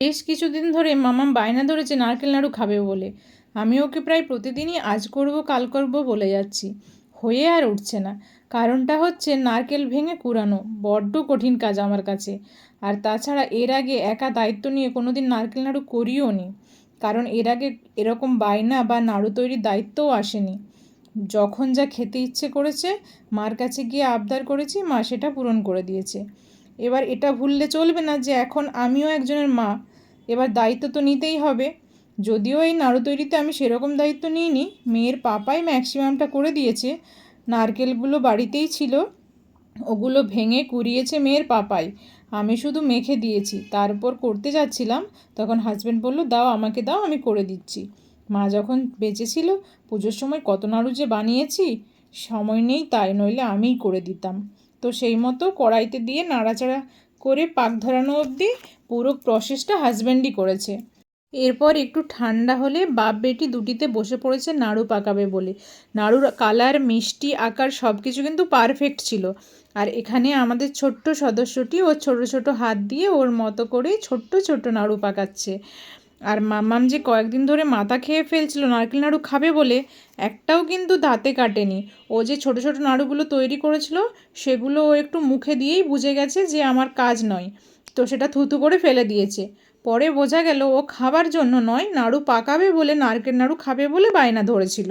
বেশ কিছুদিন ধরে মামাম বায়না ধরেছে নারকেল নাড়ু খাবে বলে। আমি ওকে প্রায় প্রতিদিনই আজ করব, কাল করব বলে যাচ্ছি। হয়ে আর উঠছে না। কারণটা হচ্ছে নারকেল ভেঙে কুড়ানো, বড্ড কঠিন কাজ আমার কাছে। আর তাছাড়া এর আগে একা দায়িত্ব নিয়ে কোনো দিন নারকেল নাড়ু করিও নি। কারণ এর আগে এরকম বায়না বা নাড়ু তৈরির দায়িত্বও আসেনি। যখন যা খেতে ইচ্ছে করেছে, মার কাছে গিয়ে আবদার করেছি, মা সেটা পূরণ করে দিয়েছে। এবার এটা ভুললে চলবে না যে এখন আমিও একজনের মা। এবার দায়িত্ব তো নিতেই হবে। যদিও এই নাড়ু তৈরিতে আমি সেরকম দায়িত্ব নিইনি, মেয়ের পাপাই ম্যাক্সিমামটা করে দিয়েছে। নারকেলগুলো বাড়িতেই ছিল, ওগুলো ভেঙে কুড়িয়েছে মেয়ের পাপাই। আমি শুধু মেখে দিয়েছি তারপর করতে যাচ্ছিলাম, তখন হাজব্যান্ড বলল, দাও আমাকে দাও, আমি করে দিচ্ছি। মা যখন বেঁচে ছিল পুজোর সময় কত নাড়ু যে বানিয়েছি, সময় নেই তাই নইলে আমিই করে দিতাম। তো সেই মতো কড়াইতে দিয়ে নাড়াচাড়া করে পাক ধরানো অবধি পুরো প্রসেসটা হাজব্যান্ডই করেছে। এরপর একটু ঠান্ডা হলে বাপ বেটি দুটিতে বসে পড়েছে নাড়ু পাকাবে বলে। নাড়ুর কালার মিষ্টি, আকার সব কিছু কিন্তু পারফেক্ট ছিল। আর এখানে আমাদের ছোট্ট সদস্যটি ও ছোট ছোট হাত দিয়ে ওর মতো করে ছোট্ট ছোট্ট নাড়ু পাকাচ্ছে। আর মাম্মাম যে কয়েকদিন ধরে মাথা খেয়ে ফেলছিল নারকেল নাড়ু খাবে বলে, একটাও কিন্তু দাঁতে কাটেনি। ও যে ছোট ছোট নাড়ুগুলো তৈরি করেছিল, সেগুলো ও একটু মুখে দিয়েই বুঝে গেছে যে আমার কাজ নয়। তো সেটা থুতু করে ফেলে দিয়েছে। পরে বোঝা গেল ও খাবার জন্য নয়, নাড়ু পাকাবে বলে নারকেল নাড়ু খাবে বলে বায়না ধরেছিল।